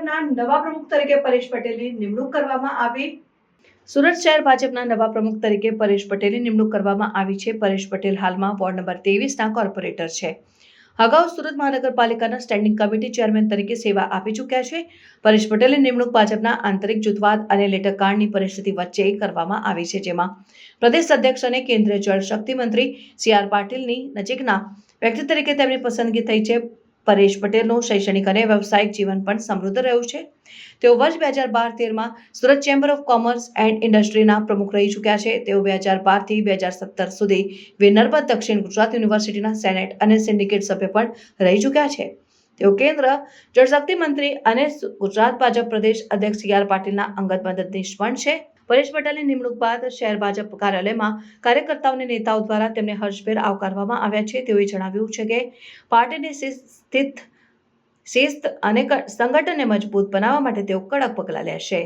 નવા પ્રમુખ તરીકે પરેશ પટેલની નિમણૂક કરવામાં આવી. સુરત શહેર ભાજપના નવા પ્રમુખ તરીકે પરેશ પટેલની નિમણૂક કરવામાં આવી છે. પરેશ પટેલ હાલમાં વોર્ડ નંબર ત્રેવીસના કોર્પોરેટર છે. અગાઉ સુરત મહાનગરપાલિકાના સ્ટેન્ડિંગ કમિટી ચેરમેન તરીકે સેવા આપી ચૂક્યા છે. પરેશ પટેલની નિમણૂક ભાજપના આંતરિક જૂથવાદ અને લેટરકાંડની પરિસ્થિતિ વચ્ચે કરવામાં આવી છે, જેમાં પ્રદેશ અધ્યક્ષ અને કેન્દ્રીય જળશક્તિ મંત્રી સી આર પાટીલની નજીકના વ્યક્તિ તરીકે તેમની પસંદગી થઈ છે. પરેશ પટેલનું શૈક્ષણિક અને વ્યવસાયિક જીવન પણ સમૃદ્ધ રહ્યું છે. તેઓ વર્ષ બે હજાર બાર તેરમાં Surat chamber of commerce and ઇન્ડસ્ટ્રીના પ્રમુખ રહી ચૂક્યા છે. તેઓ બે હજાર બારથી બે હજાર સત્તર સુધી વિનર્મદ દક્ષિણ ગુજરાત યુનિવર્સિટીના સેનેટ અને સિન્ડિકેટ સભ્ય પણ રહી ચૂક્યા છે. તેઓ કેન્દ્ર, જળશક્તિ મંત્રી અને ગુજરાત ભાજપ પ્રદેશ અધ્યક્ષ સી આર પાટીલના અંગત મદદનીશ પણ છે. પરેશ પટેલની નિમણૂક બાદ શહેર ભાજપ કાર્યાલયમાં કાર્યકર્તાઓને નેતાઓ દ્વારા તેમને હર્ષભેર આવકારવામાં આવ્યા છે. તેઓએ જણાવ્યું છે કે પાર્ટીની સ્થિત શિસ્ત અને સંગઠનને મજબૂત બનાવવા માટે તેઓ કડક પગલાં લેશે.